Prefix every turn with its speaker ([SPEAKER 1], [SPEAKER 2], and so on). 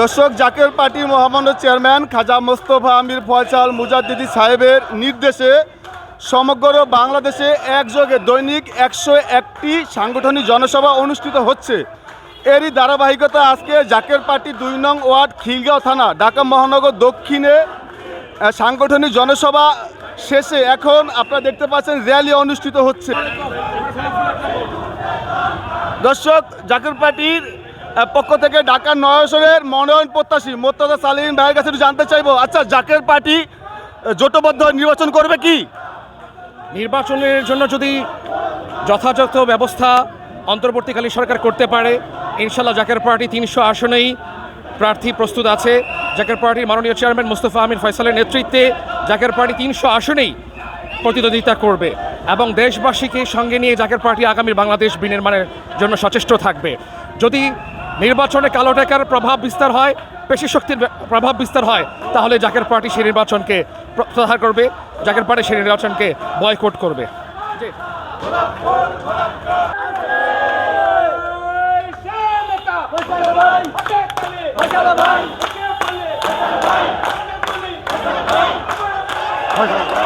[SPEAKER 1] দর্শক, জাকের পার্টি মহামান্য চেয়ারম্যান খাজা মোস্তফা আমির ফয়সাল মুজাদ্দিদি সাহেবের নির্দেশে সমগ্র বাংলাদেশে একযোগে দৈনিক একশো একটি সাংগঠনিক জনসভা অনুষ্ঠিত হচ্ছে। এরই ধারাবাহিকতা আজকে জাকের পার্টি দুই নং ওয়ার্ড খিলগাঁও থানা, ঢাকা মহানগর দক্ষিণে সাংগঠনিক জনসভা শেষে এখন আপনারা দেখতে পাচ্ছেন র্যালি অনুষ্ঠিত হচ্ছে। দর্শক, জাকির পার্টির পক্ষ থেকে ঢাকা নয়সরের মনোনয়ন প্রত্যাশী মোর্তাজা সালিম ভাইয়ের কাছে একটু জানতে চাইব। আচ্ছা জাকের পার্টি জোটবদ্ধ নির্বাচন করবে কি?
[SPEAKER 2] নির্বাচনের জন্য যদি যথাযথ ব্যবস্থা অন্তর্বর্তীকালীন সরকার করতে পারে ইনশাল্লাহ জাকের পার্টি তিনশো আসনেই প্রার্থী প্রস্তুত আছে। জাকের পার্টির মাননীয় চেয়ারম্যান মুস্তফা আমির ফয়সালের নেতৃত্বে জাকের পার্টি তিনশো আসনেই প্রতিদ্বন্দ্বিতা করবে এবং দেশবাসীকে সঙ্গে নিয়ে জাকের পার্টি আগামী বাংলাদেশ বিনির্মাণের জন্য সচেষ্ট থাকবে। যদি নির্বাচনে কালো টাকার প্রভাব বিস্তার হয়, পেশি শক্তির প্রভাব বিস্তার হয়, তাহলে জাকের পার্টি সেই নির্বাচনকে প্রত্যাহার করবে, জাকের পার্টি সেই নির্বাচনকে বয়কট করবে। ভাই